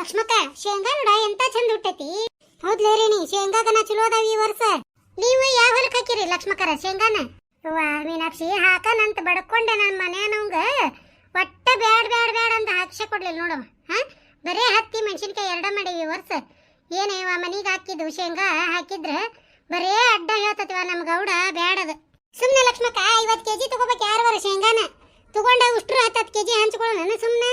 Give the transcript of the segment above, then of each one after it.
ಲಕ್ಷ್ಮಕ್ಕ ಶೇಂಗಾ ನೋಡ ಎಂತ ಚಂದ ಹುಟ್ಟೈತಿ? ಹೌದ್ಲೇ ಶೇಂಗಾ ಶೇಂಗಾಗನ ಚಲೋ ಅದಾವ ಈ ವರ್ಷ. ನೀವು ಯಾವ ಹೊಲಕ್ಕೆ ಹಾಕಿರಿ ಲಕ್ಷ್ಮಕ್ಕರ ಶೇಂಗಾನ? ವಾ ಮೀನಾಕ್ಷಿ, ಹಾಕನಂತ ಬಡ್ಕೊಂಡೆ ನನ್ನ ಮನ್ಯಾನವಂಗ. ಒಟ್ಟ ಬ್ಯಾಡ್ ಬ್ಯಾಡ್ ಬ್ಯಾಡ್ ಅಂತ ಹಾಕ್ಷೆ ಕೊಡ್ಲಿಲ್ಲ ನೋಡವ ಹ? ಬರೇ ಹತ್ತಿ, ಮೆಣಸಿನ್ಕಾಯಿ ಎರಡ ಮಾಡೀವಿ ವರ್ಷ. ಏನೇವ ಮನಿಗೆ ಹಾಕಿದ್ದು ಶೇಂಗಾ ಹಾಕಿದ್ರೆ ಬರೇ ಅಡ್ಡ ಹೇಳ್ತತಿವ ನಮ್ಮ ಗೌಡ ಬ್ಯಾಡದ ಸುಮ್ಮನೆ ಲಕ್ಷ್ಮಕ್ಕ ಐವತ್ ಕೆಜಿ ತಗೋಬೇಕು ಯಾರವರ ಶೇಂಗಾನ? ತಗೊಂಡ ಉಷ್ಟ್ರು ಹತ್ತತ್ತು ಕೆಜಿ ಹಂಚ್ಕೊಳ್ಳೋಣ, ಸುಮ್ನೆ.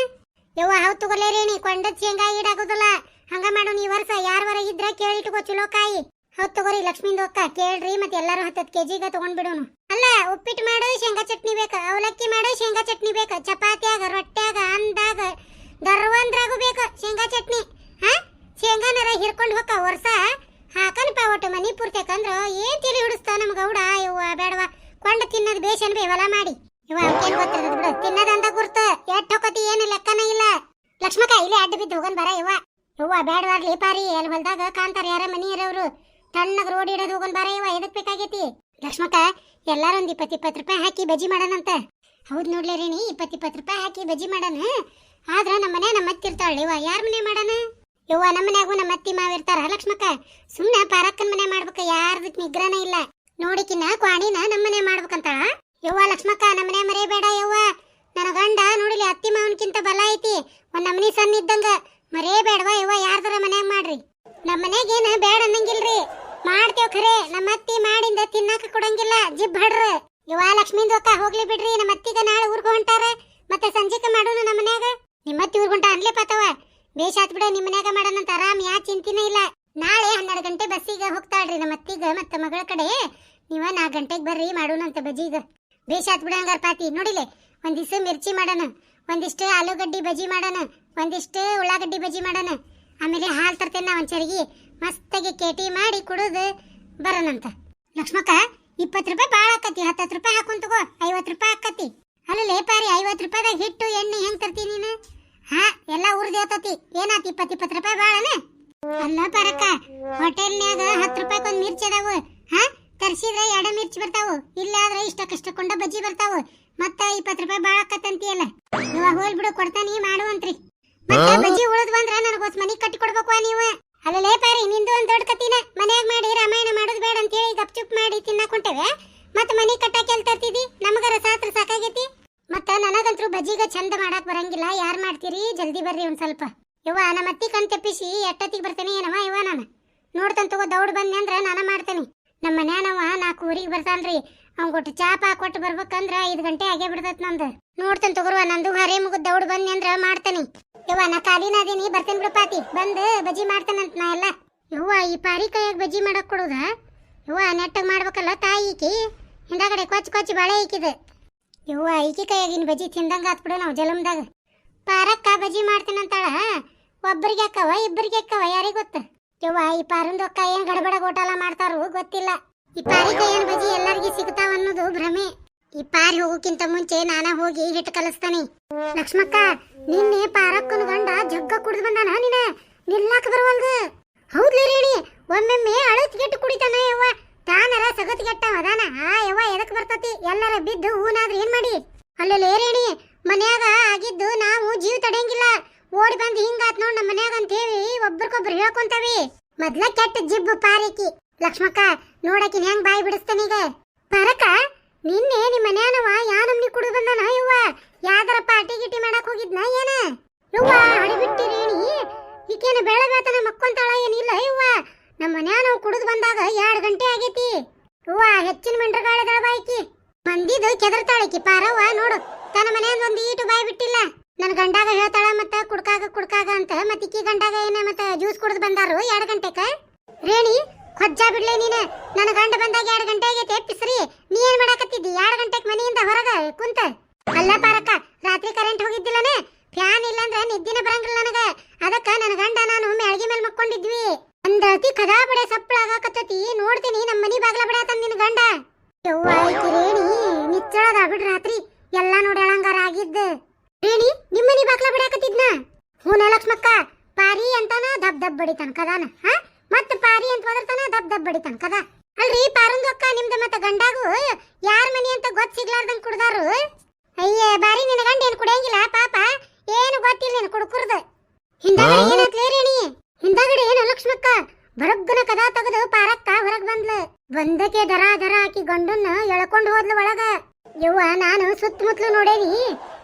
ತಗೊಳ್ಳೇ ರೇಣಿ ಕೊಂಡದ್ ಶೇಂಗಾ ಈಡಾಗೋದಿಲ್ಲ ಹಂಗ ಮಾಡೋಣ ಈ ವರ್ಷ ಯಾರವರ ಇದ್ರ ಕೇಳಿಟ್ಕೋ ಚಲೋ ಕಾಯಿ. ಹೌದ್ ತಗೋರಿ ಲಕ್ಷ್ಮೀಂದು ಅಕ್ಕ, ಕೇಳ್ರಿ ಮತ್ತೆ ಎಲ್ಲಾರು ಹತ್ತತ್ ಕೆಜಿಗ ತಗೊಂಡ್ ಬಿಡೋಣ ಅಲ್ಲ ಉಪ್ಪಿಟ್ಟು ಮಾಡು, ಶೇಂಗಾ ಚಟ್ನಿ ಬೇಕ. ಅವಲಕ್ಕಿ ಮಾಡು, ಶೇಂಗಾ ಚಟ್ನಿ ಬೇಕ. ಚಪಾತಿಯಾಗ, ರೊಟ್ಟ್ಯಾಗ, ಅಂದಾಗ ದರ್ವಂದ್ರಾಗು ಬೇಕು ಶೇಂಗಾ ಚಟ್ನಿ. ಹಾ? ಶೇಂಗಾನರ ಹಿರ್ಕೊಂಡು ಹೋಗ ವರ್ಷ. ಹಾಕನ್ ಪಾವಟ ಮನಿ ಪೂರ್ತಿ ಯಾಕಂದ್ರ ಏನ್ ತಿಳಿ ಹಿಡಿಸ್ತಾ ನಮ್ ಗೌಡ? ಇವ ಬೇಡವ. ಕೊಂಡ ತಿನ್ನದ್ ಬೇಷನ್ ಬೇ ಹೊಲ ಮಾಡಿ. ಇವ ಏನ್ ಗೊತ್ತಿರ್ತದ ಬಿಡು. ತಿನ್ನದಂತ ಗುರ್ತ. ಎಟ್ ಹೊಕತಿ ಏನು ಲೆಕ್ಕನ ಇಲ್ಲ ಅಡ್ಡ ಬಿದ್ದು ಹೋಗನ್ ಬರ ಇವ ಇವ್ವ ಬೇಡವಾಗ್ಲಿ ಪಾರಿ. ಅಲ್ಲಿ ಹೊಲ್ದಾಗ ಕಾಂತಾರ ಯಾರ ಮನಿ ಇರೋರು ತಣ್ಣಗ್ ರೋಡ್ ಇಡೋದು ಹೋಗನ್ ಬರ ಇವ ಎದಕ್ ಬೇಕಾಗೈತಿ? ಲಕ್ಷ್ಮಕ್ಕ ಎಲ್ಲಾರು ಒಂದ್ ಇಪ್ಪತ್ ಇಪ್ಪತ್ ರೂಪಾಯಿ ಹಾಕಿ ಬಜ್ಜಿ ಮಾಡೋಣಂತ ಹೌದ್ ನೋಡ್ಲಿ ರೀಣಿ ಇಪ್ಪತ್ ಇಪ್ಪತ್ ರೂಪಾಯಿ ಹಾಕಿ ಬಜ್ಜಿ ಮಾಡೋಣ ಆದ್ರ ನಮ್ಮ ಮನೆ ನಮ್ಮ ಅತ್ತಿರ್ತಾಳೆ ಇವ ಯಾರ ಮನೆ ಮಾಡೋಣ ಯವ್ವ, ನಮ್ಮ ಮನ್ಯಾಗು ನಮ್ಮ ಅತ್ತಿ ಮಾವ ಇರ್ತಾರ, ಲಕ್ಷ್ಮಕ್ಕ? ಸುಮ್ನೆ ಪಾರಕ್ಕನ್ ಮನೆ ಮಾಡ್ಬೇಕ, ಯಾರ್ದಕ್ ನಿಗ್ರಹನ ಇಲ್ಲ. ನೋಡಿಕಿನ್ನ ಕ್ವಾಣಿನ ನಮ್ಮ ಮನೆ ಮಾಡ್ಬೇಕಂತಾಳ ಯವ್ವ, ಲಕ್ಷ್ಮಕ್ಕ, ನಮ್ಮ ಮನೆ ಮರೆಯಬೇಡ ಯವ್ವ ನನ್ನ ಗಂಡ ನೋಡಿಲಿ ಅತ್ತಿ ಮಾವನ್ಕಿಂತ ಬಲ ಐತಿ ಒಂದ್ ನಮನಿ ಸಣ್ಣ ಇದ್ದಂಗ ಮರೆಯಬೇಡವಾ ಯವ್ವ ಯಾರ್ದಾರ ಮನ್ಯಾಗ ಮಾಡ್ರಿ ನಮ್ಮ ಮನೆಗೇನ ಬೇಡ ಅನ್ನಂಗಿಲ್ರಿ ಮಾಡ್ತೇವ್ ಖರೆ ನಮ್ಮ ಅತ್ತಿ ಮಾಡಿಂದ ತಿನ್ನಾಕ ಕೊಡಂಗಿಲ್ಲ ಜಿಬ್ ಹಡ್ರ ಯವ್ವ ಲಕ್ಷ್ಮೀಂದು ಅಕ್ಕ ಹೋಗ್ಲಿ ಬಿಡ್ರಿ ನಮ್ಮ ಅತ್ತಿಗ ನಾಳೆ ಊರ್ಗ ಹೊಂಟಾರ ಮತ್ತೆ ಸಂಜಿಕ ಮಾಡೋಣ ನಮ್ಮ ಮನ್ಯಾಗ ನಿಮ್ಮ ಅತ್ತಿ ಊರ್ಗ ಹೊಂಟ ಅನ್ಲೇ ಪಾತವ ಬೇಷ್ ಆತ್ ಬಿಡ ನಿಮ್ಮ ಮನ್ಯಾಗ ಮಾಡೋಣಂತ ಆರಾಮ್ ಯಾ ಚಿಂತಿನೇ ಇಲ್ಲ ನಾಳೆ ಹನ್ನೆರಡು ಗಂಟೆ ಬಸ್ಸಿಗೆ ಹೋಗ್ತಾಳ್ರಿ ನಮ್ಮ ಅತ್ತಿಗ ಮತ್ತ ಮಗಳ ಕಡೆ ನೀವ ನಾಲ್ಕು ಗಂಟೆಗೆ ಬರ್ರಿ ಮಾಡೋಣಂತ ಬಜ್ಜಿಗ ಬೇಷ್ ಆತ್ ಬಿಡ ಹಂಗಾರ ಪಾತಿ ನೋಡಿಲೆ ಒಂದಿಷ್ಟು ಮಿರ್ಚಿ ಮಾಡೋಣ ಒಂದಿಷ್ಟು ಆಲೂಗಡ್ಡಿ ಬಜ್ಜಿ ಮಾಡೋಣ ಒಂದಿಷ್ಟು ಉಳ್ಳಾಗಡ್ಡಿ ಬಜ್ಜಿ ಮಾಡೋಣ. ಆಮೇಲೆ ಹಾಲು ತರ್ತೇನೆ ನಾ ಒಂದು ಮಸ್ತಾಗಿ ಕೇಟಿ ಮಾಡಿ ಕುಡಿದು ಬರೋಣಂತ ಲಕ್ಷ್ಮಕ್ಕ, ಇಪ್ಪತ್ತು ರೂಪಾಯಿ ಭಾಳ ಆಕತಿ, ಹತ್ತತ್ತು ರೂಪಾಯಿ ಹಾಕೊಂಡ್ ತಗೋ, ಐವತ್ತು ರೂಪಾಯಿ ಆಕತಿ. ಅಲ್ಲ ಲೇಪಾರಿ ಐವತ್ತು ರೂಪಾಯಿದಾಗ ಹಿಟ್ಟು, ಎಣ್ಣೆ ಹೆಂಗೆ ತರ್ತೀನಿ ನೀನು? ಹಾ, ಎಲ್ಲ ಉರ್ದು ಹೇಳ್ತತಿ ಏನಾತು ಇಪ್ಪತ್ತು ಇಪ್ಪತ್ತು ರೂಪಾಯಿ ಭಾಳನೆ ಅಲ್ಲ ಪರಕ್ಕ, ಹೋಟೆಲ್ನ್ಯಾಗ ಹತ್ತು ರೂಪಾಯಿ ಒಂದು ಮಿರ್ಚಿ ಅದಾವು. ಹಾ, ತರಿಸಿದ್ರೆ ಎರಡು ಮಿರ್ಚಿ ಬರ್ತಾವು. ಇಲ್ಲಾದ್ರೆ ಇಷ್ಟ ಕೊಂಡ ಬಜ್ಜಿ ಬರ್ತಾವು. ಮತ್ತ ಇಪ್ಪತ್ತು ರೂಪಾಯಿ ಬಾಳ ಆಕತ್ತಂತಿಯಲ್ಲ? ಇವಾಗ ಹೋಲ್ ಬಿಡು ಕೊಡ್ತಾನಿ ಮಾಡುವಂತ್ರಿ ಮತ್ತೆ ಬಜ್ಜಿ ಉಳಿದ್ ಬಂದ್ರ ನನಗೋಸ್ ಮನಿ ಕಟ್ಟಿ ಕೊಡ್ಬೇಕು ನೀವು. ಅಲ್ಲ ಲೇಪಾರಿ ನಿಂದು ಒಂದ್ ದೊಡ್ಡ ಕತ್ತಿನ. ಮನ್ಯಾಗ ಮಾಡಿ ರಾಮಾಯಣ ಮಾಡೋದು ಬೇಡ ಅಂತ ಹೇಳಿ ಗಪ್ಚುಪ್ ಮಾಡಿ ತಿನ್ನಕೊಂಟೇವೆ ಮತ್ತ ಮನಿ ಕಟ್ಟಾಕ ಎಲ್ ತರ್ತಿದಿ? ನಮಗರ ಸಾತ್ರ ಸಾಕಾಗೈತಿ. ಮತ್ತ ನನಗಂತ್ರು ಬಜ್ಜಿಗ ಚಂದ ಮಾಡಾಕ್ ಬರಂಗಿಲ್ಲ. ಯಾರ್ ಮಾಡ್ತೀರಿ? ಜಲ್ದಿ ಬರ್ರಿ ಒಂದ್ ಸ್ವಲ್ಪ. ಯವ್ವ ನಮ್ಮ ಅತ್ತಿ ಕಣ್ ತೆಪ್ಪಿಸಿ ಎಟ್ಟತ್ತಿಗೆ ಬರ್ತೇನೆ ಏನವ ಇವ ನಾನು? ನೋಡ್ತಾನ ತಗೋ ದೌಡ್ ಬಂದೆ ಅಂದ್ರ ನಾನ ಮಾಡ್ತೇನೆ. ನಮ್ಮ ಮನ್ಯಾನವ ನಾಲ್ಕು ಊರಿಗೆ ಬರ್ತಾನ್ರಿ. ಅವ್ನ್ ಕೊಟ್ಟು ಚಾಪ ಕೊಟ್ಟು ಬರ್ಬೇಕಂದ್ರ ಐದು ಗಂಟೆ ಆಗೇ ಬಿಡ್ತೈತ್ ನಂದು. ನೋಡ್ತಾನ ತಗೋರುವ, ನಂದು ಹರೇ ಮುಗಿದ್ ದೌಡ್ ಬನ್ನಿ ಅಂದ್ರ ಮಾಡ್ತೇನೆ. ಯವ್ವ, ನಾ ಕಾಲಿನ ಅದೀನಿ, ಬರ್ತೇನೆ ಬಿಡು ಪಾತಿ. ಬಂದು ಬಜ್ಜಿ ಮಾಡ್ತೇನಂತ ನಾ ಎಲ್ಲ. ಯವ್ವ, ಈ ಪಾರಿ ಕೈಯಾಗ ಬಜ್ಜಿ ಮಾಡಕ್ ಕೊಡುದ? ಯವ್ವ, ನೆಟ್ಟಗ್ ಮಾಡ್ಬೇಕಲ್ಲ ತಾಯಿ ಈಕಿ. ಹಿಂದಾಗಡೆ ಕೊಚ್ಚ ಕೊಚ್ಚ ಬಾಳೆ ಈಕಿದ. ಯವ್ವ, ಈಕಿ ಕೈಯಾಗಿನ ಬಜ್ಜಿ ತಿಂದಂಗ ಆತ್ ಬಿಡು ನಾವು ಜಲಮ್ದಾಗ. ಪಾರಕ್ಕ ಬಜ್ಜಿ ಮಾಡ್ತೇನಂತಾಳ? ಒಬ್ಬರಿಗೆ ಅಕ್ಕವ ಇಬ್ಬರಿಗೆ ಅಕ್ಕವ, ಯಾರಿಗೆ ಗೊತ್ತ? ಯವ್ವ, ಈ ಪಾರಂದು ಅಕ್ಕ ಏನ್ ಗಡಬಡ ಗೋಟಾಲ ಮಾಡ್ತಾರು ಗೊತ್ತಿಲ್ಲ. ಈ ಪಾರಿಗೆ ಬಜಿ ಎಲ್ಲರಿಗೂ ಸಿಗ್ತಾವ ಅನ್ನೋದು ಭ್ರಮೆ. ಈ ಪಾರಿ ಹೋಗೋಕ್ಕಿಂತ ಮುಂಚೆ ನಾನ ಹೋಗಿ ಹಿಟ್ಟು ಕಲಿಸ್ತಾನೆ. ಲಕ್ಷ್ಮಕ್ಕ, ನಿನ್ನೆ ಪಾರಕ್ಕನ ಗಂಡ ಜಗ್ಗ ಕುಡಿದು ಬಂದಾನ ನಿನ್ನ ನಿಲ್ಲಾಕ ಬರವಲ್ದು. ಹೌದ್ಲಿ ರೇಣಿ, ಒಮ್ಮೆಮ್ಮೆ ಅಳತ್ ಗೆಟ್ಟು ಕುಡಿತಾನ ಯವ್ವ. ತಾನರ ಸಗತ್ ಗೆಟ್ಟ ಅದಾನ? ಆ ಯವ್ವ ಎದಕ್ ಬರ್ತತಿ? ಎಲ್ಲರ ಬಿದ್ದು ಹೂನಾದ್ರೆ ಏನ್ ಮಾಡಿ? ಅಲ್ಲೇ ರೇಣಿ, ಮನ್ಯಾಗ ಆಗಿದ್ದು ನಾವು ಜೀವ ತಡೆಯಂಗಿಲ್ಲ. ಓಡಿ ಬಂದು ಹಿಂಗಾತ್ ನೋಡ್ ನಮ್ಮ ಮನ್ಯಾಗ ಅಂತೇಳಿ ಒಬ್ರಿಗೊಬ್ರು ಹೇಳ್ಕೊಂತಾವಿ. ಮೊದ್ಲ ಕೆಟ್ಟ ಜಿಬ್ಬು ಪಾರಿಕಿ. ಲಕ್ಷ್ಮಕ್ಕ ನೋಡಕಿನ ಹೆಂಗ್ ಬಾಯಿ ಬಿಡಿಸ್ತಾನೀಗ ಪರಕ, ನಿನ್ನೆ ನಿಮ್ ಮನ್ಯಾನವ ಯಾ ನಮ್ನಿ ಕುಡಿದು ಬಂದಾನ ಇವ್ವ ಯಾವ್ದಾರ ಪಾರ್ಟಿ ಗಿಟಿ ಮಾಡಕ್ ಹೋಗಿದ್ನ ಏನ? ಇವ್ವ ಹಡಿಬಿಟ್ಟಿ ರೇಣಿ ಈಕೇನ ಬೇತನ ಮಕ್ಕೊಂತಾಳ ಏನಿಲ್ಲ ಇವ್ವ ನಮ್ಮ ಮನ್ಯಾನವ್ ಕುಡಿದು ಬಂದಾಗ ಎರಡು ಗಂಟೆ ಆಗೈತಿ. ಇವ್ವ ಹೆಚ್ಚಿನ ಗಾಳದ ಬಾಯ್ಕಿ ಮಂದಿದು ಕೆದರ್ತಾಳಕಿ ಪಾರವ್ವ, ನೋಡು, ತನ್ನ ಮನೆಯಿಂದ ಒಂದು ಈಟು ಬಾಯಿ ಬಿಟ್ಟಿಲ್ಲ. ನನ್ನ ಗಂಡಾಗ ಹೇಳ್ತಾಳ ಮತ್ತ ಕುಡ್ಕಾಗ ಕುಡ್ಕಾಗ ಅಂತ. ಮತ್ತಿಕ್ಕಿ ಗಂಡಾಗ ಏನ ಮತ್ತ ಜ್ಯೂಸ್ ಕುಡಿದು ಬಂದಾರು ಎರಡು ಗಂಟೆಕ? ರೇಣಿ ಕೊಜ್ಜ ಬಿಡ್ಲೆ ನೀನು. ನನ್ನ ಗಂಡ ಬಂದಾಗ ಎರಡು ಗಂಟೆ ಆಗೈತೆ ಪಿಸ್ರಿ. ನೀ ಏನ್ ಮಾಡಾಕತ್ತಿದ್ದಿ? ಎರಡ್ ಗಂಟೆಗೆ ಮನೆಯಿಂದ ಹೊರಗ ಕುಂತ. ಅಲ್ಲ ಪಾರಕ್ಕ, ರಾತ್ರಿ ಕರೆಂಟ್ ಹೋಗಿದ್ದಿಲ್ಲನೆ? ಫ್ಯಾನ್ ಇಲ್ಲಂದ್ರೆ ನಿದ್ದಿನ ಬರಂಗಿಲ್ಲ ನನಗ. ಅದಕ್ಕ ನನ್ನ ಗಂಡ ನಾನು ಮ್ಯಾಳ್ಗಿ ಮೇಲೆ ಮಕ್ಕೊಂಡಿದ್ವಿ. ಅಂದತಿ ಕದಾ ಬಡೆ ಸಪ್ಪಳಾಗಕತ್ತತಿ ನೋಡ್ತೀನಿ ನಮ್ಮ ಮನಿ ಬಾಗ್ಲ ಬಿಡಾತನ್ ನಿನ್ ಗಂಡ. ಯವ್ವ ಐತಿ ರೇಣಿ ನಿಚ್ಚಳದ ಬಿಡ್ ರಾತ್ರಿ. ಎಲ್ಲ ನೋಡಿ ಅಳಂಗಾರ ಆಗಿದ್ದ. ರೇಣಿ ನಿಮ್ಮನಿ ಬಾಗ್ಲ ಬಡಾಕತ್ತಿದ್ನ? ಹೂನ ಲಕ್ಷ್ಮಕ್ಕ ಪಾರಿ ಅಂತಾನ ದಬ್ ದಬ್ ಬಡಿತಾನ ಕದಾನ, ಹಾ? ಮತ್ತ ಪಾರಿ ಅಂತ ಹೋದರ್ತಾನ ದಬ್ ದಬ್ ಬಡಿತಾನ ಕದ? ಅಲ್ರಿ ಪಾರಂದು ಅಕ್ಕ ನಿಮ್ದ ಮತ್ತ ಗಂಡಾಗು? ಯಾರ ಮನಿ ಅಂತ ಗೊತ್ತ ಸಿಗ್ಲಾರ್ದಂಗ ಕುಡ್ದಾರು? ಅಯ್ಯ ಬಾರಿ ನಿನ್ನ ಗಂಡ ಏನ್ ಕುಡಿಯಂಗಿಲ್ಲ ಪಾಪ. ಏನು ಗೊತ್ತಿಲ್ಲ ನೀನು ಕುಡ್ಕುರ್ದ. ಹಿಂದಾಗಡೆ ರೀ ರೇಣಿ ಹಿಂದಾಗಡೆ ಏನು ಲಕ್ಷ್ಮಕ್ಕ? ಬರಗ್ಗನ ಕದ ತೆಗೆದು ಪಾರಕ್ಕ ಹೊರಗ್ ಬಂದ್ಲ. ಬಂದಕ್ಕೆ ದರ ದರ ಹಾಕಿ ಗಂಡನ್ನ ಎಳ್ಕೊಂಡು ಹೋದ್ಲು ಒಳಗ. ಯವ್ವ ನಾನು ಸುತ್ತಮುತ್ತಲು ನೋಡೇನಿ.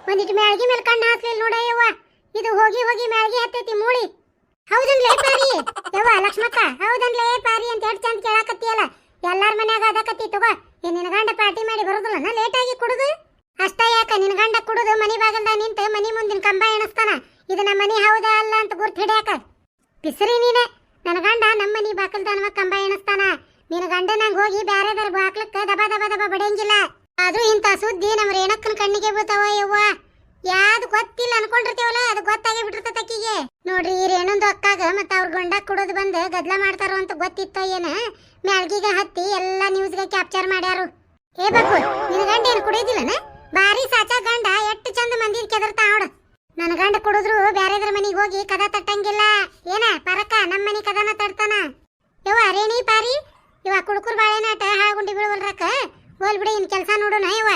ಒಂದಿಟ್ಟು ಮ್ಯಾಳ್ಗಿ ಮೇಲೆ ಕಣ್ಣು ಹಾಕ್ಲಿಲ್ಲ ನೋಡ ಯವ್ವ. ಇದು ಹೋಗಿ ಹೋಗಿ ಮ್ಯಾಳ್ಗಿ ಹತ್ತೈತಿ ಮೂಳಿ. ಹೌದನ್ಲೇ ಪಾರಿ. ಯವ್ವ, ಲಕ್ಷ್ಮಕ್ಕ ಹೌದನ್ಲೇ ಪಾರಿ ಅಂತ ಎಷ್ಟು ಚಂದ ಕೇಳಾಕತ್ತಿಯಲ್ಲ. ಎಲ್ಲಾರ ಮನ್ಯಾಗ ಅದಕತ್ತಿ ತಗೋ. ಈ ನಿನ್ ಗಂಡ ಪಾರ್ಟಿ ಮಾಡಿ ಬರೋದಿಲ್ಲ ಲೇಟ್ ಆಗಿ ಕುಡುದು? ಅಷ್ಟ ಯಾಕ, ನಿನ್ ಗಂಡ ಕುಡುದು ಮನಿ ಬಾಗಲ್ದ ನಿಂತ ಮನಿ ಮುಂದಿನ ಕಂಬ ಎಣಸ್ತಾನ. ಇದು ನಮ್ಮ ಮನಿ ಹೌದಾ ಅಲ್ಲ ಅಂತ ಗುರ್ತು ಹಿಡಿಯಾಕ. ಬಿಸ್ರಿ ನೀನೆ. ನನ್ನ ಗಂಡ ನಮ್ಮ ಮನಿ ಬಾಕಲ್ದಾನವ ಕಂಬ ಎಣಸ್ತಾನ. ನಿನ್ನ ಗಂಡ ನಂಗೆ ಹೋಗಿ ಬ್ಯಾರೆದರ ಬಾಕ್ಲಕ್ಕ ದಬ ದಬ ದಬ ಬಡಿಯಂಗಿಲ್ಲ. ಆದ್ರೂ ಇಂಥ ಸುದ್ದಿ ನಮ್ಮ ರೇಣಕ್ಕನ ಕಣ್ಣಿಗೆ ಬೀಳ್ತಾವ ಯವ್ವ? ಯಾವ್ದು ಗೊತ್ತಿಲ್ಲ ಅನ್ಕೊಂಡಿರ್ತೇವಲ್ಲ, ಅದು ಗೊತ್ತಾಗಿ ಬಿಟ್ಟಿರ್ತೈತೆ ಅಕ್ಕಿಗೆ. ನೋಡ್ರಿ ರೇಣೊಂದು ಅಕ್ಕಾಗ ಮತ್ತ ಅವ್ರ ಗಂಡ ಕುಡೋದು ಬಂದು ಗದ್ಲ ಮಾಡ್ತಾರೋ ಅಂತ ಗೊತ್ತಿತ್ತ ಏನ ಮ್ಯಾಲ್ಗಿಗ ಹತ್ತಿ ಎಲ್ಲ ನ್ಯೂಸ್ಗೆ ಕ್ಯಾಪ್ಚರ್ ಮಾಡ್ಯಾರು. ಏ ಬಾಕು ನಿನ್ನ ಗಂಡ ಏನು ಕುಡಿಯೋದಿಲ್ಲನ ಬಾರಿ ಸಾಚ ಗಂಡ, ಎಷ್ಟು ಚಂದ ಮಂದಿ ಕೆದರ್ತಾ ನೋಡು. ನನ್ನ ಗಂಡ ಕುಡಿದ್ರು ಬ್ಯಾರೆದ್ರ ಮನಿಗೆ ಹೋಗಿ ಕದ ತಟ್ಟಂಗಿಲ್ಲ. ಏನ, ಪರಕ ನಮ್ಮ ಮನಿ ಕದನ ತಡ್ತಾನ? ಯವ್ವ ರೇಣಿ ಪಾರಿ? ಇವ ಕುಡ್ಕುರ್ ಬಾಳೆನಾಟ ಹಾಗುಂಡಿ ಬೀಳುವಲ್ರಕ್ಕ ಹೋಲ್ ಬಿಡಿ, ಇನ್ ಕೆಲಸ ನೋಡೋಣ, ಯವ್ವ.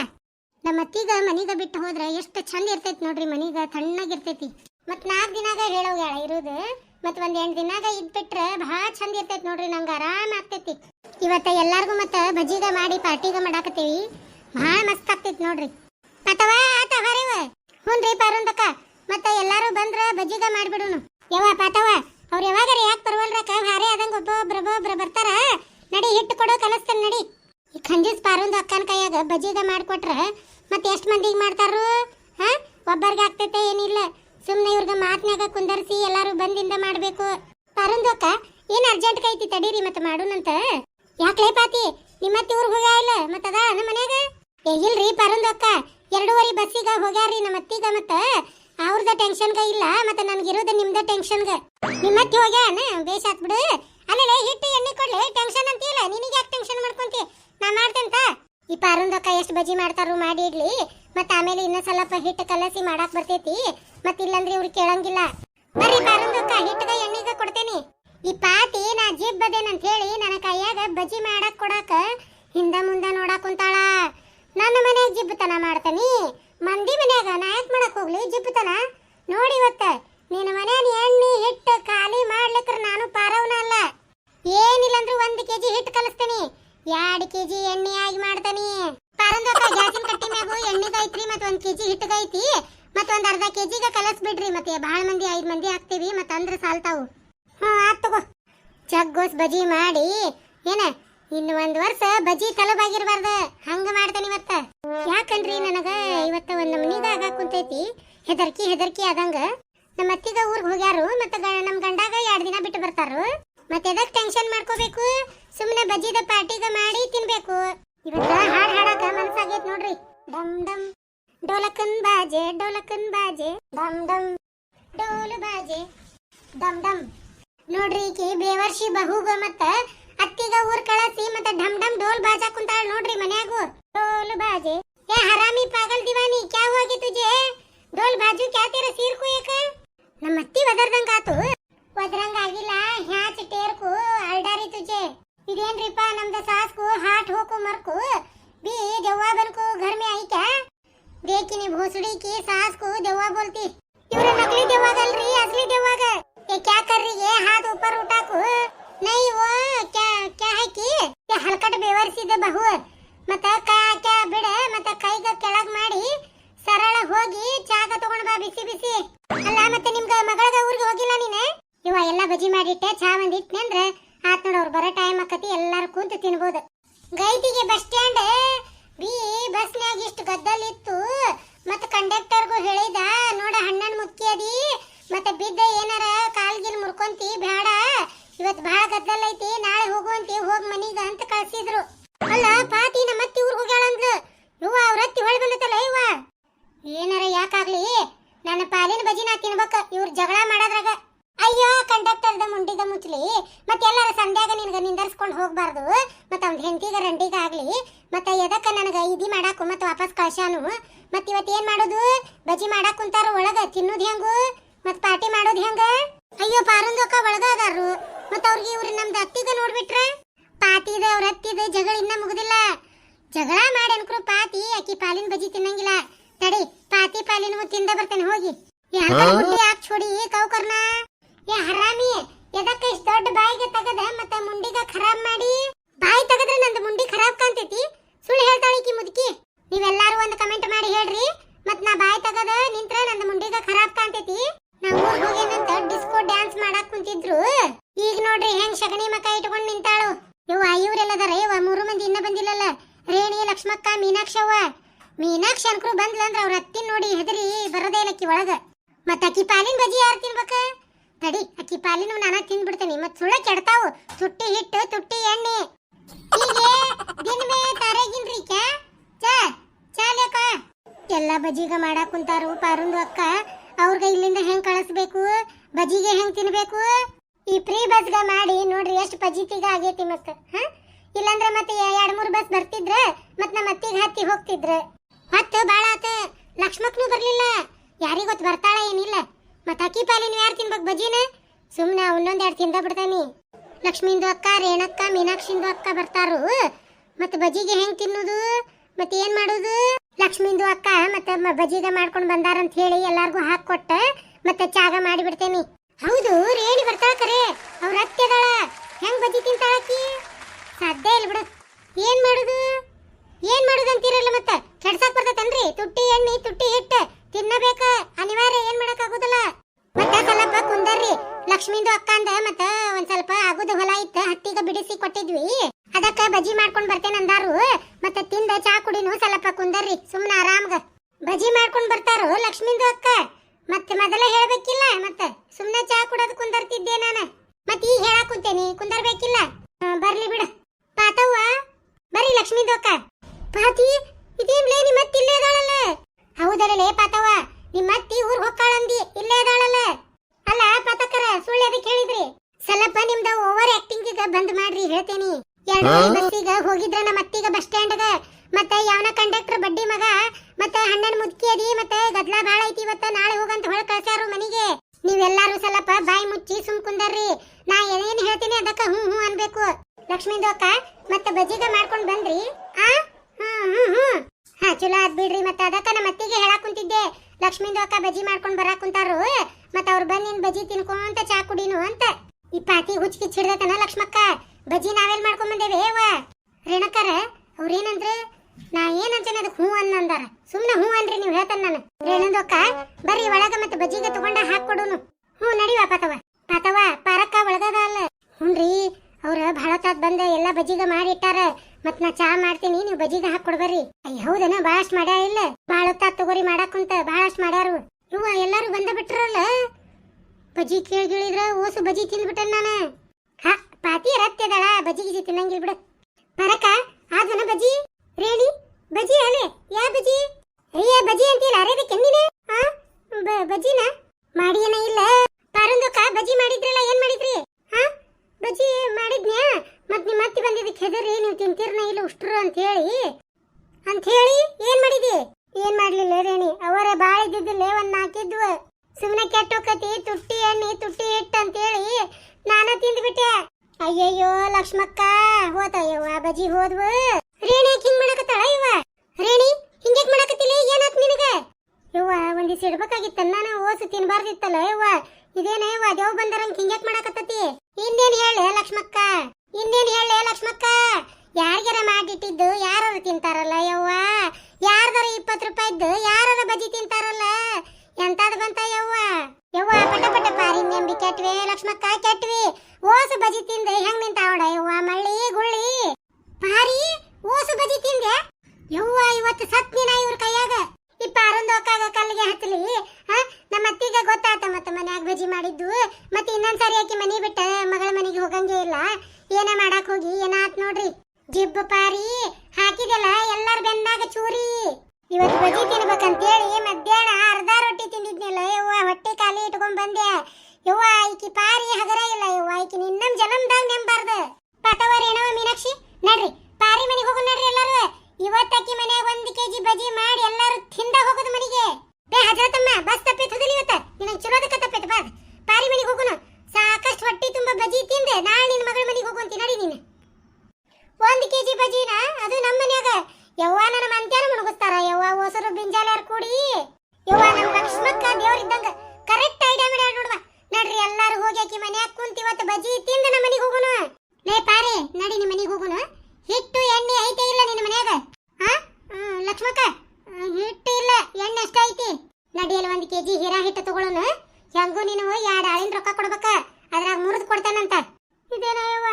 ನಮ್ಮ ಅತ್ತಿಗ ಮನಿಗ ಬಿಟ್ಟು ಹೋದ್ರ ಎಷ್ಟು ಚಂದ ಇರ್ತೈತಿ ನೋಡ್ರಿ ಮನಿಗ, ತಣ್ಣಗಿರ್ತೈತಿ. ಮತ್ ನಾಲ್ಕು ದಿನಾಗ ಹೇಳೋಗ್ಯಾಳ ಇರುದು ಮತ್ ಒಂದ್ ಎಂಟ್ ದಿನಾಗ ಇದ್ ಬಿಟ್ರ ಬಹಳ ಚಂದ ಇರ್ತೈತಿ ನೋಡ್ರಿ, ನಂಗ ಆರಾಮ ಆಗ್ತೈತಿ. ಇವತ್ತ ಎಲ್ಲಾರ್ಗು ಮತ್ತ ಬಜ್ಜಿಗ ಮಾಡಿ ಪಾರ್ಟಿಗ ಮಾಡಾಕತ್ತೀವಿ. ಬಹಳ ಮಸ್ತ್ ಆಗ್ತೈತಿ ನೋಡ್ರಿ. ಅಥವಾ ಆತ ಹೊರೆವ ಹ್ಞೂನ್ರಿ ಪಾರುಂದಕ್ಕ. ಮತ್ತ ಎಲ್ಲಾರು ಬಂದ್ರ ಬಜ್ಜಿಗ ಮಾಡ್ಬಿಡುನು. ಯವ್ವ ಪಾತವ ಅವ್ರ ಯಾವಾಗಾರ ಯಾಕೆ ಬರವಲ್ರಕ್ಕ ಭಾರಿ ಆದಂಗ ಒಬ್ಬೊಬ್ರ ಒಬ್ಬೊಬ್ರ ಬರ್ತಾರ. ನಡಿ ಹಿಟ್ಟು ಕೊಡೋ ಕಲಸ್ತೇನೆ ನಡಿ. ಈ ಪಾರುಂದ ಅಕ್ಕನ ಕೈಯಾಗ ಬಜ್ಜಿಗ ಮಾಡ್ಕೊಟ್ರ ಮತ್ತೆ ಎಷ್ಟು ಮಂದಿಗೆ ಮಾಡ್ತಾರು ಹಾ? ಒಬ್ಬರಿಗೆ ಆಗ್ತೈತೆ ಏನಿಲ್ಲ. ಸುಮ್ಮನೆ ಇವ್ರಿಗೆ ಮಾತನಾಗ ಕುಂದರ್ಸಿ ಎಲ್ಲರೂ ಬಂದಿಂದ ಮಾಡಬೇಕು. ಪರಂದೋಕ ಏನ್ ಅರ್ಜೆಂಟ್ ಕೈತಿ ತಡೀರಿ ಮತ್ತೆ ಮಾಡೋಣಂತ? ಯಾಕೆ ಪಾತಿ? ನಿಮ್ಮತ್ತಿ ಊರಿಗೆ ಹೋಗ್ಯಾ ಇಲ್ಲ? ಮತ್ತದ ನಮ್ಮ ಮನ್ಯಾಗ? ಏ, ಇಲ್ರಿ ಪರಂದೋಕ ಎರಡೂವರೆ ಬಸ್ಸಿಗ ಹೋಗ್ಯಾರ್ರಿ ನಮ್ಮ ಅತ್ತಿಗ ಮತ್ತ. ಅವ್ರದ ಟೆನ್ಷನ್ಗೆ ಇಲ್ಲ, ಮತ್ತೆ ನನ್ಗಿರೋದು ನಿಮ್ದ ಟೆನ್ಷನ್ಗ ನಿಮ್ಮತ್ತಿ ಹೋಗ್ಯಾನ ಬೇಷ್ ಆತ್ ಬಿಡು ಅಲ್ಲೇ ಹಿಟ್ಟು ಎಣ್ಣೆ ಕೊಡ್ಲಿ ಟೆನ್ಷನ್ ಅಂತೀಯಲ್ಲ? ನಿನಗೆ ಯಾಕೆ ಟೆನ್ಷನ್ ಮಾಡ್ಕೊಂತಿ? ನಾ ಮಾಡ್ತೇಂತ ಈ ಪಾರಂದಕ್ಕ ಎಷ್ಟು ಬಜ್ಜಿ ಮಾಡ್ತಾರು ಮಾಡಿ ಇಡ್ಲಿ, ಮತ್ತೆ ಆಮೇಲೆ ಇನ್ನೂ ಸ್ವಲ್ಪ ಹಿಟ್ಟು ಕಲಸಿ ಮಾಡಾಕ್ ಬರ್ತೈತಿ, ಮತ್ತೆ ಇಲ್ಲಂದ್ರೆ ಇವ್ರು ಕೇಳಂಗಿಲ್ಲ. ಬರ್ರಿ ಪಾರಂದಕ್ಕ ಹಿಟ್ಟದ ಎಣ್ಣೆಗ ಕೊಡ್ತೇನಿ. ಈ ಪಾತಿ ನಾ ಜಿಬ್ ಅಂತ ಹೇಳಿ ನನ್ನ ಕೈಯಾಗ ಬಜ್ಜಿ ಮಾಡಾಕ್ ಕೊಡಾಕ ಹಿಂದ ಮುಂದ ನೋಡಾಕ್ ಕುಂತಾಳ. ನನ್ನ ಮನ್ಯಾಗ ಜಿಬ್ಬತನ ಮಾಡ್ತಾನಿ. ಮಂದಿ ಮನ್ಯಾಗ ನಾ ಯಾಕೆ ಮಾಡಕ್ ಹೋಗ್ಲಿ ಜಿಬ್ಬತನ ನೋಡಿ ಇವತ್ತ, ನಿನ್ನ ಮನ್ಯಾನ ಎಣ್ಣೆ, ಹಿಟ್ಟು ಖಾಲಿ ಮಾಡ್ಲಿಕ್ರ ನಾನು ಪಾರವನ ಅಲ್ಲ ಏನಿಲ್ಲ ಅಂದ್ರೂ ಒಂದ್ ಕೆಜಿ ಹಿಟ್ಟು ಕಲಿಸ್ತೀನಿ ಕೆಜಿ ಎಣ್ಣೆ ಆಗಿ ಮಾಡ್ತಾನಿ. ಪಾರಂದಕ್ಕ ಗ್ಯಾಸಿನ ಕಟ್ಟಿ ಮ್ಯಾಗು ಎಣ್ಣೆದೈತ್ರಿ ಮತ್ ಒಂದ್ ಕೆಜಿ ಹಿಟ್ಟದೈತಿ ಮತ್ತ ಒಂದ್ ಅರ್ಧ ಕೆಜಿಗ ಕಲಸ್ ಬಿಡ್ರಿ ಮತ್ತೆ ಬಹಳ ಮಂದಿ, ಐದ್ ಮಂದಿ ಹಾಕ್ತಿವಿ ಮತ್ತ ಅಂದ್ರ ಸಾಲ್ತಾವು. ಹ್ಮ್, ಆತ್ ತಗೋ. ಚಗ್ಗೋಸ್ ಬಜಿ ಮಾಡಿ. ಏನ, ಇನ್ನು ಒಂದ್ ವರ್ಷ ಬಜಿ ತಲಬಾಗಿರ್ಬಾರ್ದ ಹಂಗ ಮಾಡ್ತಾನೆ ಇವತ್ತ. ಯಾಕಂದ್ರಿ ನನಗ ಇವತ್ತ ಒಂದ್ ಮನಿದಾಗ ಕುಂತೈತಿ. ಹೆದರ್ಕಿ ಹೆದರ್ಕಿ ಆದಂಗ. ನಮ್ಮ ಅತ್ತಿಗ ಊರ್ಗ್ ಹೋಗ್ಯಾರು, ಮತ್ತ ನಮ್ಮ ನಮ್ ಗಂಡಾಗ ಎರಡ್ ದಿನ ಬಿಟ್ಟು ಬರ್ತಾರು. ಮತ್ತೆ ಎದಕ್ ಟೆನ್ಷನ್ ಮಾಡ್ಕೋಬೇಕು? ಸುಮ್ಮನೆ ಬಜ್ಜಿದ ಪಾರ್ಟಿಗ ಮಾಡಿ ತಿನ್ಬೇಕು. ಇವತ್ತ ಹಾಡ್ ಹಾಡಕ ಮನಸ್ಸಾಗೈತ್ ನೋಡ್ರಿ. ಡಮ್ ಡಮ್. ಡೋಲಕನ್ ಬಾಜೆ ಡೋಲಕನ್ ಬಾಜೆ. ಡಮ್ ಡಮ್. ಡೋಲು ಬಾಜೆ. ಡಮ್ ಡಮ್. ನೋಡ್ರಿ ಈಕಿ ಬೇವರ್ಷಿ ಬಹುಗ ಮತ್ತ ಅತ್ತಿಗ ಊರ್ ಕಳಸಿ ಮತ್ತ ಢಮ್ ಡಮ್ ಡೋಲ್ ಬಾಜಾ ಕುಂತಾಳ ನೋಡ್ರಿ ಮನ್ಯಾಗು ಡೋಲ್ ಬಾಜೆ. ಏ ಹರಾಮಿ ಪಾಗಲ್ ದಿವಾನಿ, ಕ್ಯಾ ಹೋಗಿ ತುಜೆ? ಡೋಲ್ ಬಾಜು ಕ್ಯಾ ತೇರ ಸೀರ್ ಏಕ? ನಮ್ಮ ಅತ್ತಿ ಒದರ್ದಂಗ ಆತು ಇದೇನ್ರಿಪ್ಪ ನಮ್ದ ಸಾಸ್ಕು ಹಾಟ್ ಹೋಕು ಮರ್ಕು ಬಿ ದೆವ್ವ ಬನ್ಕು घर में आई क्या देखिनी भोसड़ी की सास को देवा बोलती ಇವ್ರ ನಕಲಿ ದೇವಾಗಲ್ರಿ ಅಸಲಿ ದೇವಾಗ ये क्या कर रही है हाथ ऊपर उठा को नहीं वो क्या क्या है कि ये ಹಲ್ಕಟ್ ಬೇವರ್ಸಿದ ಬಹು ಮತ್ತ ಕಾ ಕ್ಯಾ ಬಿಡ ಮತ್ತ ಕೈಗ ಕೆಳಗ್ ಮಾಡಿ ಸರಳ ಹೋಗಿ ಚಾಗ ತಗೊಂಡ್ ಬಾ ಬಿಸಿ ಬಿಸಿ ಅಲ್ಲ ಮತ್ತೆ ನಿಮ್ಗ ಮಗಳಗ ಊರಿಗೆ ಹೋಗಿಲ್ಲ ನೀನೆ ಇವ ಎಲ್ಲ ಬಜಿ ಮಾಡಿಟ್ಟೆ ಚಾ ಒಂದಿಟ್ನೆ ಅಂದ್ರ ಆತ್ ನೋಡ ಅವ್ರು ಬರೋ ಟೈಮ್ ಆಕತಿ, ಎಲ್ಲಾರು ಕುಂತು ತಿನ್ಬೋದು. ಗೈತಿಗೆ ಬಸ್ ಸ್ಟ್ಯಾಂಡ್ ಬಿ ಬಸ್ನ್ಯಾಗ ಇಷ್ಟು ಗದ್ದಲಿತ್ತು ಮತ್ತ ಕಂಡಕ್ಟರ್ಗೂ ಹೇಳಿದ, ನೋಡ ಹಣ್ಣನ್ ಮುಕ್ಕಿಯದಿ ಮತ್ತೆ ಬಿದ್ದ ಏನಾರ ಕಾಲ್ಗಿಲ್ ಮುರ್ಕೊಂತಿ ಬೇಡ ಇವತ್ ಬಹಳ ಗದ್ದಲ ಐತಿ, ನಾಳೆ ಹೋಗುವಂತಿ ಹೋಗ್ ಮನೀಗ ಅಂತ ಕಳ್ಸಿದ್ರು. ಅಲ್ಲ, ಪಾತಿ ನಮ್ಮ ಅತ್ತಿ ಊರ್ ಹೋಗ್ಯಾಳ ಇವ ಅವ್ರ ಅತ್ತಿ ಹೊಳ್ ಬಂದತಲ್ಲ ಇವ? ಏನಾರ ಯಾಕಾಗ್ಲಿ ನನ್ನ ಪಾಲಿನ ಬಜಿ ನಾ ತಿನ್ಬೇಕ, ಇವ್ರ ಜಗಳ ಮಾಡೋದ್ರಾಗ. ಅಯ್ಯೋ ಕಂಡಕ್ಟರ್ದ ಮುಂಡಿದ ಮುಚ್ಚಲಿ ಮತ್ತೆ ಎಲ್ಲಾರ ಸಂಧ್ಯಾಗ ನಿನಗೆ ನಿಂದರ್ಸ್ಕೊಂಡು ಹೋಗ್ಬಾರ್ದು. ಮತ್ತೆ ಅವ್ನ ಹೆಂಡತಿಗ ರಂಡಿಗ ಆಗ್ಲಿ. ಮತ್ತೆ ಎದಕ್ಕ ನನಗೆ ಇದಿ ಮಾಡಾಕು ಮತ್ತೆ ವಾಪಸ್ ಕಳ್ಸಾನು ಮತ್ತೆ ಇವತ್ತು ಏನು ಮಾಡೋದು? ಬಜಿ ಮಾಡಾಕ್ ಕುಂತಾರ ಒಳಗೆ ತಿನ್ನೋದು ಹೆಂಗು? ಮತ್ತೆ ಪಾರ್ಟಿ ಮಾಡೋದು ಹೆಂಗ? ಅಯ್ಯೋ ಪಾರುಂದಕ್ಕ ಒಳಗ ಅದಾರು ಮತ್ತ ಅವ್ರಿಗೆ ಇವ್ರು ನಮ್ದು ಅತ್ತಿಗ ಪಾತಿ ಪಾತಿದ ಅವ್ರ ಅತ್ತಿದ ಜಗಳ ಇನ್ನ ಮುಗಿದಿಲ್ಲ. ಜಗಳ ಮಾಡಿ ಅನ್ಕರು ಪಾತಿ ಆಕಿ ಪಾಲಿನ ಬಜಿ ತಿನ್ನಂಗಿಲ್ಲ. ತಡಿ ಪಾತಿ ಪಾಲಿನ ತಿಂದ ಬರ್ತೇನೆ ಹೋಗಿ. ಯಾಕೆ ಹಾಕಿ ಚೋಡಿ ಕೌಕರ್ನ. ಏ ಹರಾಮಿ ಎದಕ್ಕೆ ಇಷ್ಟು ದೊಡ್ಡ ಬಾಯಿಗೆ ತಗದ ಮತ್ತೆ ಮುಂಡಿಗ ಖರಾಬ್ ಮಾಡಿ? ತುಟ್ಟಿ ಹಿಟ್ಟು, ತುಟ್ಟಿ ಎಣ್ಣೆ. ಹೀಗೆ ದಿನವೇ ತಾರೇಗಿನ್ರಿ ಕ್ಯಾ ಚಾ ಚಾಲೇಕ ಎಲ್ಲ ಬಜಿಗ ಮಾಡಾಕ್ ಕುಂತಾರು ಪಾರುಂದು ಅಕ್ಕ. ಅವ್ರಗ ಇಲ್ಲಿಂದ ಹೆಂಗ್ ಕಳಿಸ್ಬೇಕು? ಬಜಿಗೆ ಹೆಂಗ್ ತಿನ್ಬೇಕು? ಈ ಫ್ರೀ ಬಸ್ಗ ಮಾಡಿ ನೋಡ್ರಿ ಎಷ್ಟು ಪಜಿತಿಗ ಆಗೇತಿ ಮತ್ತ, ಹ? ಇಲ್ಲಂದ್ರ ಮತ್ತೆ ಎರಡ್ ಮೂರ್ ಬಸ್ ಬರ್ತಿದ್ರ ಮತ್ ನಮ್ಮ ಅತ್ತಿಗೆ ಹತ್ತಿ ಹೋಗ್ತಿದ್ರ. ಮತ್ತೆ ಬಾಳ ಆತ. ಲಕ್ಷ್ಮಕ್ನು ಬರ್ಲಿಲ್ಲ. ಯಾರಿಗ್ ಗೊತ್ತ ಬರ್ತಾಳ ಏನಿಲ್ಲ. ಮತ್ತ ಅಕ್ಕಿ ಪಾಲಿನ ಯಾರು ತಿನ್ಬೇಕು ಬಜಿನ? ಸುಮ್ನ ಒಂದೊಂದ್ ಎರಡು ತಿಂದ ಬಿಡ್ತಾನಿ. ಲಕ್ಷ್ಮಿಂದು ಅಕ್ಕ, ರೇಣಕ್ಕ, ಮೀನಾಕ್ಷಿಂದು ಅಕ್ಕ ಬರ್ತಾರು. ಮತ್ತು ಬಜಿಗೆ ಹೆಂಗ್ ತಿನ್ನುದು? ಮತ್ತೆ ಏನ್ ಮಾಡುದು? ಲಕ್ಷ್ಮೀಂದು ಅಕ್ಕ ಮತ್ತೆ ಬಜಿಗ ಮಾಡ್ಕೊಂಡ್ ಬಂದಾರಂತ ಹೇಳಿ ಎಲ್ಲಾರ್ಗೂ ಹಾಕೊಟ್ಟ ಮತ್ತೆ ಚಾಗ ಮಾಡಿಬಿಡ್ತೇನಿ. ಹೌದು, ರೇಣಿ ಬರ್ತಾಳ ಕರೆ. ಅವ್ರ ಅತ್ತೆದಾಳ. ಹೆಂಗ್ ಬಜಿ ತಿಂತಾಳಕಿ ಸಾಧ್ಯ ಇಲ್ಲ ಬಿಡು. ಏನ್ ಮಾಡುದು? ಏನ್ ಮಾಡುದು ಅಂತೀರಲ್ಲ ಮತ್ತೆ? ಕೆಡ್ಸಾಕ್ ಬರ್ತೈತನ್ರಿ. ತುಟ್ಟಿ ಎಣ್ಣಿ, ತುಟ್ಟಿ ಹಿಟ್ಟ. ತಿನ್ನಬೇಕ. ಅನಿವಾರ್ಯ, ಏನ್ ಮಾಡಕ್ ಆಗುದಿಲ್ಲ. ಮತ್ತ ಕುಂದರ್ರಿ. ಲಕ್ಷ್ಮಿಂದು ಅಕ್ಕಂದ ಮತ್ತ ಒಂದ್ ಸ್ವಲ್ಪ ಆಗುದ ಹೊಲ ಇತ್ತ, ಹತ್ತಿಗ ಬಿಡಿಸಿ ಕೊಟ್ಟಿದ್ವಿ. ಅದಕ್ಕ ಬಜಿ ಮಾಡ್ಕೊಂಡ್ ಬರ್ತೇನೆ ಅಂದಾರು. ಮತ್ತ ತಿಂದ ಚಾ ಕುಡಿನು ಸ್ವಲ್ಪ ಕುಂದರ್ರಿ, ಸುಮ್ನ ಆರಾಮ್ಗ. ಬಜಿ ಮಾಡ್ಕೊಂಡ್ ಬರ್ತಾರು ಲಕ್ಷ್ಮಿದು ಅಕ್ಕ. ಮತ್ತೆ ಮೊದಲ ಹೇಳ್ಬೇಕಿಲ್ಲ, ಮತ್ತ ಸುಮ್ನೆ ಚಾ ಕುಡೋದು ಕುಂದರ್ತಿದ್ದೆ ನಾನು. ಮತ್ ಈಗ ಹೇಳಾಕ್ ಕುಂತೇನಿ, ಕುಂದರ್ಬೇಕಿಲ್ಲ? ಬರ್ಲಿ ಬಿಡ. ಪಾತವ್ವ, ಬರ್ರಿ ಲಕ್ಷ್ಮಿದು ಅಕ್ಕ. ಪಾತಿ ಇದೇನ್ಲೇ ನಿಮ್ಮ ಅತ್ತಿ ಇಲ್ಲೇ ಹೌದಲ್ಲ ಹೌದಲ್ಲೇ ಪಾತವ್ವ. ನಿಮ್ಮ ಅತ್ತಿ ಊರ್ ಹೊಕ್ಕಾಳಂದಿ ಇಲ್ಲೇ ಇದಾಳಲ್ಲ ಅಲ್ಲ ಪತಕರ ಸುಳ್ಳು ಅದಕ್ಕೆ ಹೇಳಿದ್ರಿ ಸಲಪ್ಪ ನಿಮ್ದ ಓವರ್ ಆಕ್ಟಿಂಗ್ ಈಗ ಬಂದ್ ಮಾಡ್ರಿ ಹೇಳ್ತೇನಿ. ಎರಡು ಬಸ್ಸಿಗ ಹೋಗಿದ್ರ ನಮ್ಮ ಅತ್ತಿಗ ಬಸ್ ಸ್ಟ್ಯಾಂಡ್ಗ ಮತ್ತೆ ಯಾವನ ಕಂಡಕ್ಟರ್ ಬಡ್ಡಿ ಮಗ ಮತ್ತೆ ಹಣ್ಣನ್ ಮುದ್ಕಿ ಅದಿ ಮತ್ತೆ ಗದ್ಲ ಬಾಳ ಐತಿ ಇವತ್ತ ನಾಳೆ ಹೋಗಂತ ಹೊಳ ಕಳ್ಸ್ಯಾರು ಮನಿಗೆ. ನೀವೆಲ್ಲಾರು ಸ್ವಲ್ಪ ಬಾಯಿ ಮುಚ್ಚಿ ಸುಮ್ ಕುಂದರ್ರಿ. ನಾ ಏನೇನ್ ಹೇಳ್ತೀನಿ ಅದಕ್ಕ ಹ್ಞೂ ಹ್ಞೂ ಅನ್ಬೇಕು. ಲಕ್ಷ್ಮೀ ದೋಕ ಮತ್ತೆ ಬಜ್ಜಿಗ ಮಾಡ್ಕೊಂಡ್ ಬಂದ್ರಿ. ಆ? ಹ್ಮ್ ಹ್ಮ್ ಹ್ಮ್. ಹಾ, ಚಲೋ ಆದ್ ಬಿಡ್ರಿ, ಮತ್ತೆ ಅದಕ್ಕ ನಮ್ಮ ಅತ್ತಿಗೆ ಹೇಳಾಕ್ ಕುಂತಿದ್ದೆ. ಲಕ್ಷ್ಮೀಂದು ಅಕ್ಕ ಬಜ್ಜಿ ಮಾಡ್ಕೊಂಡ್ ಬರಾಕ್ ಕುಂತಾರು. ಮತ್ತ ಅವ್ರು ಬಂದ್ ನಿನ್ ಬಜ್ಜಿ ತಿನ್ಕೊಂತ ಚಾ ಕುಡಿನು ಅಂತ. ಈ ಪಾತಿ ಹುಚ್ಚಿ ಹಿಡ್ದತನ ಲಕ್ಷ್ಮಕ್ಕ. ಬಜ್ಜಿ ನಾವೆಲ್ ಮಾಡ್ಕೊಂಡ್ ಬಂದೇವೆ, ಅವ್ವ. ರೇಣಕರ ಅವ್ರೇನಂದ್ರೆ ನಾ ಏನಂತೇನೆ ಅದಕ್ಕೆ ಹೂ ಅನ್ನ ಅಂದಾರ. ಸುಮ್ನೆ ಹೂ ಅನ್ರಿ ನೀವು ಹೇಳ್ತಾನ ನಾನು. ರೇಣಂದೊಕ್ಕ ಬರ್ರಿ ಒಳಗ ಮತ್ತೆ ಬಜ್ಜಿಗೆ ತಗೊಂಡ ಹಾಕೊಡುನು ಹ್ಞೂ, ನಡಿವ ಪಾತವ ಪಾತವ ಪಾರಕ್ಕ ಒಳಗದ ಅಲ್ಲ ಹುನ್ರಿ, ಅವ್ರ ಬಹಳ ತಾತ್ ಬಂದ, ಎಲ್ಲಾ ಬಜ್ಜಿಗ ಮಾಡಿಟ್ಟಾರ ಮತ್ ನಾ ಚಾ ಮಾಡ್ತೀನಿ, ನೀವು ಬಜ್ಜಿಗ ಹಾಕೊಡ್ಬರ್ರಿ ಅಯ್ಯ ಹೌದನ ಬಹಳಷ್ಟು ಮಾಡ್ಯಾರ ಇಲ್ಲ. ಬಹಳ ಹೊತ್ತ ತಗೋರಿ ಮಾಡಾಕುಂತ ಬಹಳಷ್ಟು ಮಾಡ್ಯಾರು. ಇವ ಎಲ್ಲಾರು ಬಂದ ಬಿಟ್ರಲ್ಲ? ಬಜ್ಜಿ ಕೇಳಿದ್ರ ಓಸು ಬಜ್ಜಿ ತಿಂದ್ಬಿಟ್ಟೆ ನಾನು. ಹಾ, ಪಾತಿ ರತ್ತೆದಳ ಬಜ್ಜಿ ಗಿಜಿ ತಿನ್ನಂಗಿಲ್ ಬಿಡು ಪರಕ ಆದ್ವನ ಬಜ್ಜಿ ರೇಣಿ ಬಜ್ಜಿ ಅಲೆ ಯಾ ಬಜ್ಜಿ ಅಯ್ಯ ಬಜ್ಜಿ ಅಂತಿಲ್ಲ ಅರೆ ಕೆನ್ನಿನ ಹಾ ಬ- ಬಜ್ಜಿನ ಮಾಡಿ ಏನ ಇಲ್ಲ ಪಾರಂದಕ್ಕ ಬಜ್ಜಿ ಮಾಡಿದ್ರಲ್ಲ ಏನ್ ಮಾಡಿದ್ರಿ ಹಾ ಬಜ್ಜಿ ಮಾಡಿದ್ನ್ಯಾ ಮತ್ ನಿಮ್ಮ ಅತ್ತಿ ಬಂದಿದ್ದಕ್ಕೆ ಹೆದರಿ ನೀವು ತಿಂತೀರ್ನ ಇಲ್ಲ ಉಷ್ಟ್ರು ಅಂತ ಹೇಳಿ ಅಂತ ಹೇಳಿ ಏನ್ ಮಾಡಿದಿ ಏನ್ ಮಾಡ್ಲಿಲ್ಲ ರೇಣಿ ಅವರ ಬಾಳ ಇದ್ದಿದ್ದಿಲ್ಲ ಒಂದ್ ನಾಕಿದ್ವು ಸುಮ್ನೆ ಕೆಟ್ಟೋಕತಿ ತುಟ್ಟಿ ಎಣ್ಣೆ ತುಟ್ಟಿ ಹಿಟ್ಟು ಅಂತೇಳಿ ನಾನ ತಿಂದ್ಬಿಟ್ಟೆ ಅಯ್ಯಯ್ಯೋ ಲಕ್ಷ್ಮಕ್ಕ ಹೋತಯ್ಯವ್ವ ಬಜಿ ಹೋದ್ವು ರೇಣಿ ಯಾಕ್ ಹಿಂಗ್ ಮಾಡಕತ್ತಾಳ ಇವ ರೇಣಿ ಹಿಂಗ್ಯಾಕ್ ಮಾಡಕತ್ತಿಲ್ಲ ಏನಾತ್ ನಿನಗ ಯವ್ವ ಒಂದಿಸ್ ನಾನು ಓಸು ತಿನ್ಬಾರ್ದಿತ್ತಲ್ಲ ಯವ್ವ? ಇದೇನ ಯವ್ವ? ದೇವ್ ಬಂದರಂಗ್ ಹಿಂಗ್ಯಾಕ್ ಮಾಡಾಕತ್ತತಿ? ಇನ್ನೇನ್ ಹೇಳೆ ಲಕ್ಷ್ಮಕ್ಕ? ಇನ್ನೇನ್ ಹೇಳೆ ಲಕ್ಷ್ಮಕ್ಕ? ಯಾರಿಗಾರ ಮಾಡಿಟ್ಟಿದ್ದು ಯಾರು ತಿಂತಾರಲ್ಲ ಯವ್ವ? ಯಾರ್ದಾರ ರೂಪಾಯಿ ಇದ್ದು ಯಾರ ಬಜಿ ತಿಂತಾರಲ್ಲ? ಎಂತಾದ್ ಬಂತ ಯವ್ವ? ಯವ್ವ, ಪಟ ಪಟ ಪಾರಿ ನೆಂಬಿ ಕೆಟ್ವಿ ಲಕ್ಷ್ಮಕ್ಕ, ಕೆಟ್ವಿ. ಓಸು ಬಜಿ ತಿಂದೆ ಹೆಂಗ್ ನಿಂತಾವಡ ಯವ್ವ? ಮಳ್ಳಿ, ಗುಳ್ಳಿ. ಪಾರಿ, ಓಸು ಬಜಿ ತಿಂದೆ ಯವ್ವ, ಇವತ್ತು ಸತ್ ಅಕ್ಕಿ ಮನೆ ಒಂದ್ ಕೆಜಿ ಬಜಿ ಮಾಡಿ ಎಲ್ಲಾರು ತಿಂದ ಹೋಗೋದು ಮನೆಗೆ. ಬೇ ಹಜರತಮ್ಮ ಬಸ್ ತಪ್ಪೈತ್ ಇವತ್ತ? ನಿನ್ನ ಚಲೋದಕ್ಕ ತಪ್ಪೈತ್, ಬಾ. ಪಾರಿ ಮನೆಗೆ ಹೋಗೋಣ ಸಾಕಷ್ಟು ಹೊಟ್ಟಿ ತುಂಬಾ ಬಜಿ ತಿಂದೆ. ನಾಳೆ ನಿನ್ನ ಮಗಳ ಮನೆಗೆ ಹೋಗುವಂತಿ ನಡಿ ನೀನು. ಒಂದ್ ಕೆಜಿ ಬಜಿನ ಅದು ನಮ್ಮ ಮನೆಯಾಗ. ಯವ್ವ ನನ್ನ ಮಂತ್ಯಾನ ಮುಳುಗಿಸ್ತಾರ ಯವ್ವ ಹೊಸರು ಬಿಂಜಾಲ್ಯಾರ ಕೂಡಿ. ಯವ್ವ ನಮ್ಮ ಲಕ್ಷ್ಮಕ್ಕ ದೇವರಿದ್ದಂಗ ಕರೆಕ್ಟ್ ಐಡಿಯಾ ಮಾಡ್ಯಾರ ನೋಡ್ವಾ. ನಡ್ರಿ, ಎಲ್ಲಾರು ಹೋಗಿ ಆಕಿ ಮನ್ಯಾಗ ಕುಂತಿವತ್ತು ಬಜಿ ತಿಂದ ನಮ್ಮ ಮನೆಗೆ ಹೋಗೋಣ ಲೇ, ಪಾರಿ, ನಡಿ ನಿಮ್ಮ ಮನೆಗೆ ಹೋಗೋಣ ಹಿಟ್ಟು, ಎಣ್ಣೆ ಐತೆ ಇಲ್ಲ ನಿನ್ನ ಮನ್ಯಾಗ? ಕೆಜಿ ಹೀರಾ ಹಿಟ್ಟು ತಗೊಳ್ಳೋಣ ಹೆಂಗೂ ನೀನು ಎರಡು ಆಳಿನ ರೊಕ್ಕ ಕೊಡ್ಬೇಕ, ಅದ್ರಾಗ ಮುರಿದು ಕೊಡ್ತಾನಂತ. ಇದೇನಾಯವ್ವ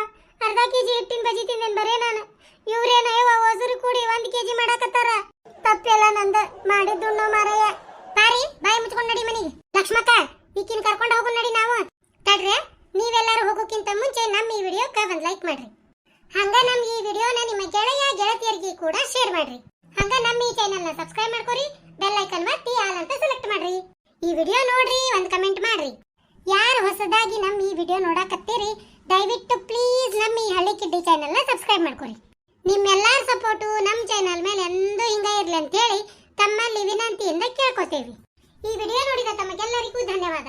ಅರ್ಧ ಕೆಜಿ ಹಿಟ್ಟಿನ ಬಜಿ ತಿಂದೇನ್ ಬರೇ ನಾನು. ಇವ್ರೇನಯ್ಯವ ಹೊಸರು ಕೂಡಿ ಒಂದ್ ಕೆಜಿ ಮಾಡಾಕತ್ತಾರ. ತಪ್ಪೆಲ್ಲ ನಂದ, ಮಾಡಿದ್ದು ಮಾರಯ್ಯ. ಬಾರಿ, ಬಾಯಿ ಮುಚ್ಕೊಂಡು ನಡಿ ಮನಿಗೆ. ಲಕ್ಷ್ಮಕ್ಕ, ಈಕಿನ ಕರ್ಕೊಂಡು ಹೋಗು ನಡಿ ನಾವು. ತಡ್ರೆ, ನೀವೆಲ್ಲರೂ ಹೋಗೋಕ್ಕಿಂತ ಮುಂಚೆ ನಮ್ಮ ಈ ವಿಡಿಯೋಕ್ಕೆ ಒಂದ್ ಲೈಕ್ ಮಾಡ್ರಿ. ಹಂಗ ನಮ್ ಈ ವಿಡಿಯೋನ ನಿಮ್ಮ ಗೆಳೆಯ, ಗೆಳತಿಯರಿಗೆ ಕೂಡ ಶೇರ್ ಮಾಡ್ರಿ. ಹಂಗ ನಮ್ಮ ಈ ಚಾನೆಲ್ನ ಸಬ್ಸ್ಕ್ರೈಬ್ ಮಾಡ್ಕೊರಿ, ಬೆಲ್ ಐಕನ್ ಒತ್ತಿ, ಆಲ್ ಅಂತ ಸೆಲೆಕ್ಟ್ ಮಾಡ್ರಿ. ಈ ವಿಡಿಯೋ ನೋಡ್ರಿ, ಒಂದು ಕಮೆಂಟ್ ಮಾಡ್ರಿ. ಯಾರು ಹೊಸದಾಗಿ ನಮ್ಮ ಈ ವಿಡಿಯೋ ನೋಡಾಕತ್ತೀರಿ, ದಯವಿಟ್ಟು ಪ್ಲೀಸ್ ನಮ್ಮ ಈ ಹಳ್ಳಿ ಕಿಡ್ಡಿ ಚಾನೆಲ್ನ ಸಬ್ಸ್ಕ್ರೈಬ್ ಮಾಡ್ಕೊರಿ. ನಿಮ್ಮೆಲ್ಲರ ಸಪೋರ್ಟು ನಮ್ಮ ಚಾನೆಲ್ ಮೇಲೆ ಎಂದೂ ಹಿಂಗೆ ಇರಲಿ ಅಂತ ಹೇಳಿ ತಮ್ಮಲ್ಲಿ ವಿನಂತಿಯಿಂದ ಕೇಳ್ಕೊತೇವೆ. ಈ ವಿಡಿಯೋ ನೋಡಿದ ತಮಗೆಲ್ಲರಿಗೂ ಧನ್ಯವಾದ.